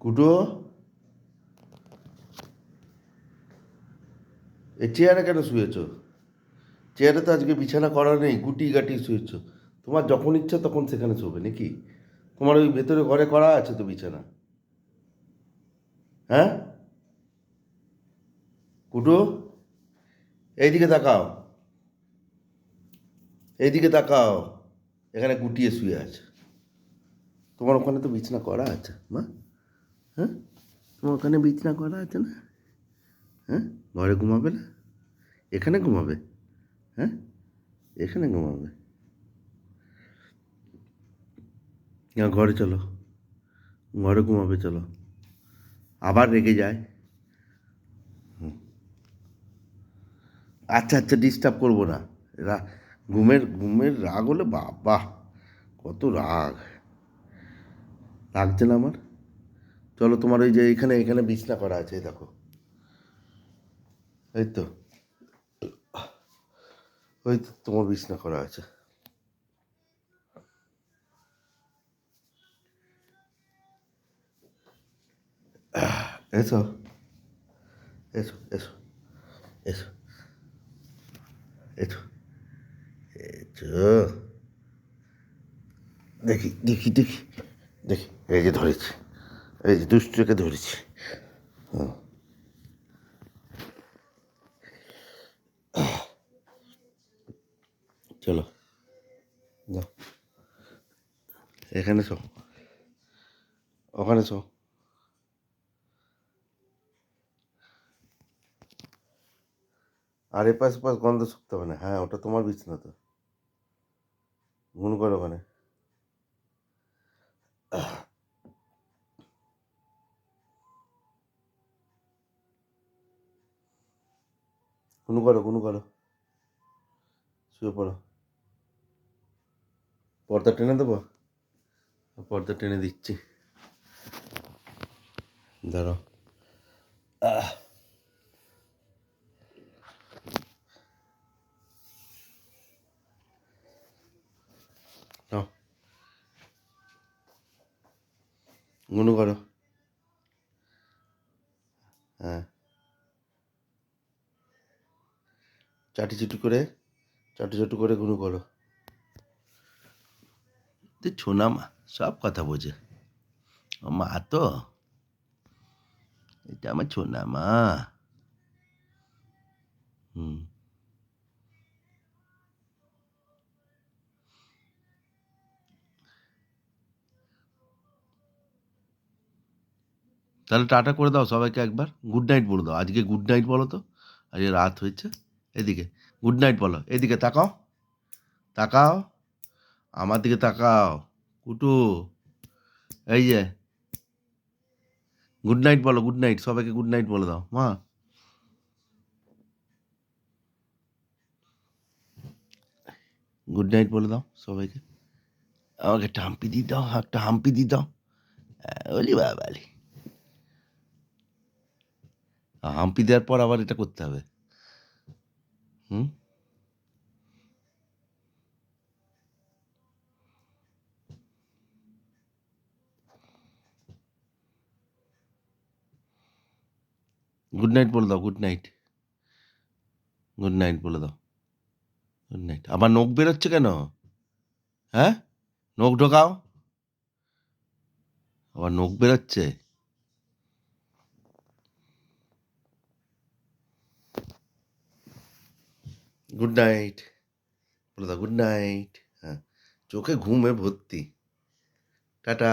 কুটো এই চেয়ারে কেন শুয়েছ? চেয়ারে তো আজকে বিছানা করা নেই, গুটি গাটি শুয়েছ। তোমার যখন ইচ্ছা তখন সেখানে শোবে নাকি? তোমার ওই ভেতরে ঘরে করা আছে তো বিছানা? হ্যাঁ? কুটু এইদিকে তাকাও। এইদিকে তাকাও। এখানে গুটিয়ে শুয়ে আছে। তোমার ওখানে তো বিছানা করা আছে, মা। হ্যাঁ? তোমার ওখানে বিছানা করা আছে না? হ্যাঁ? ঘরে ঘুমাবে না? এখানে ঘুমাবে? হ্যাঁ? এখানে ঘুমাবে? না, ঘরে চলো। ঘরে ঘুমাবে, চলো। আবার রেগে যায়। আচ্ছা আচ্ছা ডিস্টার্ব করব না। ঘুমের ঘুমের রাগ হলে বাবা, কত রাগ। লাগছে না আমার? চলো তোমার ওই যে এখানে এখানে বিছনা করা আছে দেখো। এই তো। ওই তো তোমার বিছনা করা আছে। এসো। এসো এসো এসো। এসো। এসো। দেখি দেখি দেখি। দেখি, এই যে ধরেছি। এই যে দুষ্টকে ধরেছি। হ্যাঁ চলো, যাও। এখানে শো ওখানে শো আর এপাশ পাশ গন্ধ শুকতে হবে না। হ্যাঁ ওটা তোমার বিছানা তো। গুণ করো ওখানে। গুনু করো গুনু করো। শুয়ে পড়ো। পর্দা টেনে দেবো? পর্দা টেনে দিচ্ছি। নাও। গুনু করো। হ্যাঁ। চাটি চুটি করে, চাটু চাটু করে গুনু করো। তো ছোনা মা, সব কথা বোঝে। মা তো, এটা আমার ছোনা মা। হুম। তাহলে টাটা করে দাও সবাইকে একবার। গুড নাইট বলে দাও। আজকে গুড নাইট বলো তো। আজকে রাত হয়েছে। এদিকে গুড নাইট বলো। এদিকে তাকাও তাকাও, আমার দিকে তাকাও, কুটু, এই যে গুড নাইট বলো গুড নাইট সবাইকে গুড নাইট বলে দাও, মা। গুড নাইট বলে দাও সবাইকে। আমাকে একটা হাম্পি দিয়ে দাও, একটা হাম্পি দিয়ে দাও। বলি বাবালি। হাম্পি দেওয়ার পর আবার এটা করতে হবে। হুম? গুড নাইট বলে দাও গুড নাইট গুড নাইট বলে দাও। গুড নাইট আবার নখ বেরোচ্ছে কেন? হ্যাঁ? নখ ঢোকাও? আবার নখ বেরোচ্ছে? গুড নাইট দাও গুড নাইট হ্যাঁ চোখে ঘুমে ভর্তি। টাটা।